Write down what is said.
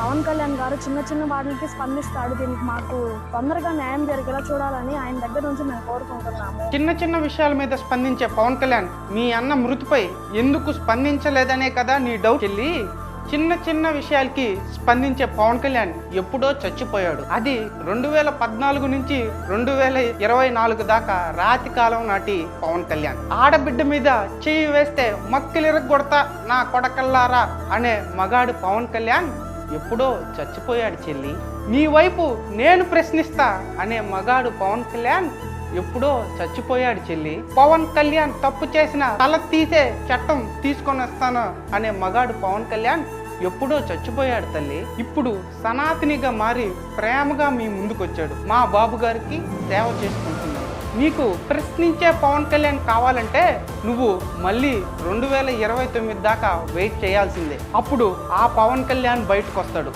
పవన్ కళ్యాణ్ గారు చిన్న చిన్న వాటికి స్పందిస్తాడు. దీనికి మాకు తొందరగా న్యాయం జరిగేలా చూడాలని ఆయన దగ్గర నుంచి మేము కోరుకుంటున్నాము. చిన్న చిన్న విషయాల మీద స్పందించే పవన్ కళ్యాణ్ మీ అన్న మృతిపై ఎందుకు స్పందించలేదనే కదా నీ డౌట్ వెళ్ళి చిన్న చిన్న విషయాలకి స్పందించే పవన్ కళ్యాణ్ ఎప్పుడో చచ్చిపోయాడు. అది రెండు వేల పద్నాలుగు నుంచి రెండు వేల ఇరవై నాలుగు దాకా రాతి కాలం నాటి పవన్ కళ్యాణ్. ఆడబిడ్డ మీద చెయ్యి వేస్తే మక్కిలిరగొడతా నా కొడకల్లారా అనే మగాడు పవన్ కళ్యాణ్ ఎప్పుడో చచ్చిపోయాడు చెల్లి. నీ వైపు నేను ప్రశ్నిస్తా అనే మగాడు పవన్ కళ్యాణ్ ఎప్పుడో చచ్చిపోయాడు చెల్లి. పవన్ కళ్యాణ్ తప్పు చేసిన తల తీసే చట్టం తీసుకొని వస్తాను అనే మగాడు పవన్ కళ్యాణ్ ఎప్పుడో చచ్చిపోయాడు తల్లి. ఇప్పుడు సనాతనిగా మారి ప్రేమగా మీ ముందుకొచ్చాడు. మా బాబు గారికి సేవ చేసుకుంటున్నాడు నీకు ప్రశ్నించే పవన్ కళ్యాణ్ కావాలంటే నువ్వు మళ్ళీ రెండు వేల ఇరవై తొమ్మిది దాకా వెయిట్ చేయాల్సిందే. అప్పుడు ఆ పవన్ కళ్యాణ్ బయటకు వస్తాడు